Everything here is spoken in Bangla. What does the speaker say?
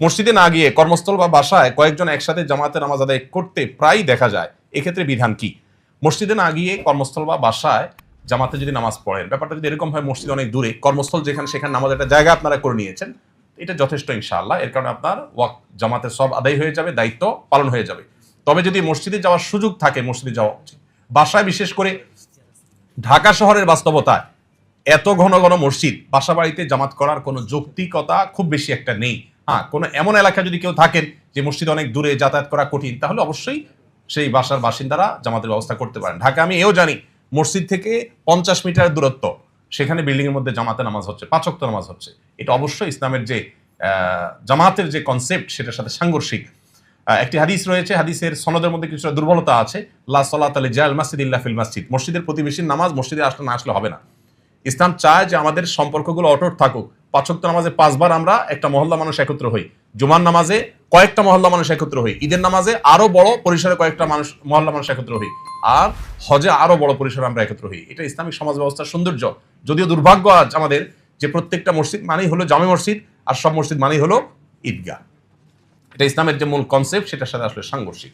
মসজিদে না গিয়ে কর্মস্থল বা বাসায় কয়েকজন একসাথে জামাতে নামাজ আদায় করতে প্রায় দেখা যায়। এক্ষেত্রে বিধান কি? মসজিদে না গিয়ে কর্মস্থল বা বাসায় জামাতে যদি নামাজ পড়েন, ব্যাপারটা যদি এরকম হয় মসজিদ অনেক দূরে, কর্মস্থল যেখানে সেখানে নামাজ একটা জায়গা আপনারা করে নিয়েছেন, এটা যথেষ্ট ইনশাআল্লাহ। এর কারণে আপনার ওয়াক, জামাতের সব আদায় হয়ে যাবে, দায়িত্ব পালন হয়ে যাবে। তবে যদি মসজিদে যাওয়ার সুযোগ থাকে, মসজিদে যাওয়া উচিত। বাসায় বিশেষ করে ঢাকা শহরের বাস্তবতায় এত ঘন ঘন মসজিদ বাসা বাড়িতে জামাত করার কোনো যৌক্তিকতা খুব বেশি একটা নেই। হ্যাঁ কোনো এমন এলাকা যদি কেউ থাকেন যে মসজিদ অনেক দূরে যাতায়াত করা কঠিন, তাহলে অবশ্যই সেই বাসার বাসিন্দারা জামাতের ব্যবস্থা করতে পারেন। ঢাকা আমি এও জানি, মসজিদ থেকে পঞ্চাশ মিটার দূরত্ব, সেখানে বিল্ডিংয়ের মধ্যে জামাতে নামাজ হচ্ছে পাঁচক্ত নামাজ হচ্ছে। এটা অবশ্যই ইসলামের যে জামাতের যে কনসেপ্ট সেটার সাথে সাংঘর্ষিক। একটি হাদিস রয়েছে, হাদিসের সনদের মধ্যে কিছুটা দুর্বলতা আছে, লা সালাত আলী জাল মাসজিদ ইল্লা ফিল মসজিদ মসজিদের প্রতিবেশীর নামাজ মসজিদে আসলে না আসলে হবে না। ইসলাম চায় যে আমাদের সম্পর্কগুলো অটুট থাকুক। পাঁচক্ত নামাজে পাঁচবার আমরা একটা মহল্লা মানুষ একত্র হই। জুমার নামাজে কয়েকটা মহল্লা মানুষ একত্র হই। ঈদের নামাজে আরও বড় পরিসরে কয়েকটা মানুষ, মহল্লা মানুষ একত্র হই। আর হজে আরও বড় পরিসরে আমরা একত্র হই। এটা ইসলামিক সমাজ ব্যবস্থার সৌন্দর্য। যদিও দুর্ভাগ্য আজ আমাদের যে প্রত্যেকটা মসজিদ মানেই হলো জামে মসজিদ, আর সব মসজিদ মানেই হলো ঈদগাহ। এটা ইসলামের যে মূল কনসেপ্ট সেটার সাথে আসলে সাংঘর্ষিক।